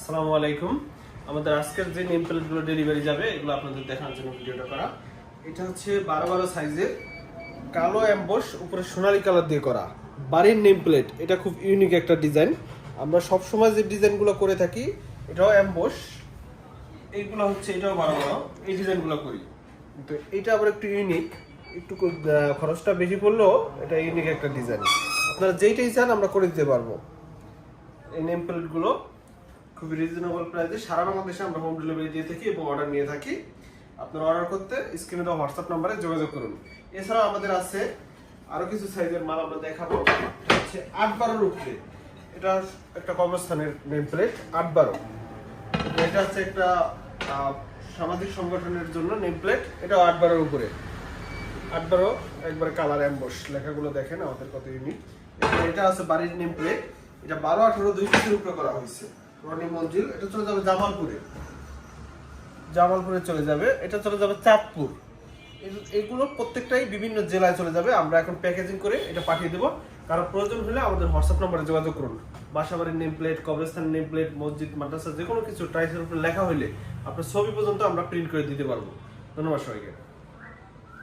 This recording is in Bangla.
আসসালামু আলাইকুম। আমাদের আজকের যে নেম প্লেটগুলো ডেলিভারি যাবে, এগুলো আপনাদের দেখানোর জন্য ভিডিওটা করা। এটা হচ্ছে বারো বারো সাইজের কালো অ্যাম্বস উপরে সোনালী কালার দিয়ে করা। বাড়ির নেম প্লেট এটা খুব ইউনিক একটা ডিজাইন আমরা সব সময় যে ডিজাইনগুলো করে থাকি, এটাও অ্যাম্বস এইগুলো হচ্ছে, এটাও বারো বারো। এই ডিজাইনগুলো করি। কিন্তু এটা আবার একটু ইউনিক একটু খরচটা বেশি পড়লেও এটা ইউনিক একটা ডিজাইন আপনারা যেইটাই চান, আমরা করে দিতে পারব। এই নেম প্লেটগুলো খুবই রিজনেবল প্রাইসে সারা বাংলাদেশে আমরা হোম ডেলিভারি দিয়ে থাকি এবং অর্ডার নিয়ে থাকি। আপনারা অর্ডার করতে স্ক্রিনে দেওয়া হোয়াটসঅ্যাপ নাম্বারে যোগাযোগ করুন। এছাড়াও আমাদের আছে আরও কিছু সাইজের মাল আমরা দেখাবো। হচ্ছে আট বারোর উপরে এটা একটা কবরস্থানের নেম প্লেট আট বারো। এটা হচ্ছে একটা সামাজিক সংগঠনের জন্য নেম প্লেট এটাও আট বারোর উপরে। আট বারো, একবারে কালার অ্যাম্বস লেখাগুলো দেখেন, আমাদের কত ইউনিক এটা আছে বাড়ির নেম প্লেট এটা বারো আঠারো দুই পিসের উপরে করা হয়েছে। রনি মঞ্জিল, এটা চলে যাবে জামালপুরে। জামালপুরে চলে যাবে, এটা চলে যাবে চাঁদপুর। এগুলো প্রত্যেকটাই বিভিন্ন জেলায় চলে যাবে, আমরা এখন প্যাকেজিং করে এটা পাঠিয়ে দেবো। কারও প্রয়োজন হলে আমাদের হোয়াটসঅ্যাপ নম্বরে যোগাযোগ করুন। বাসাবাড়ির নেম প্লেট কবরস্থান নেম প্লেট মসজিদ, মাদ্রাসা যে কোনো কিছু টাইসের উপরে লেখা হলে আপনার ছবি পর্যন্ত আমরা প্রিন্ট করে দিতে পারব। ধন্যবাদ সবাইকে।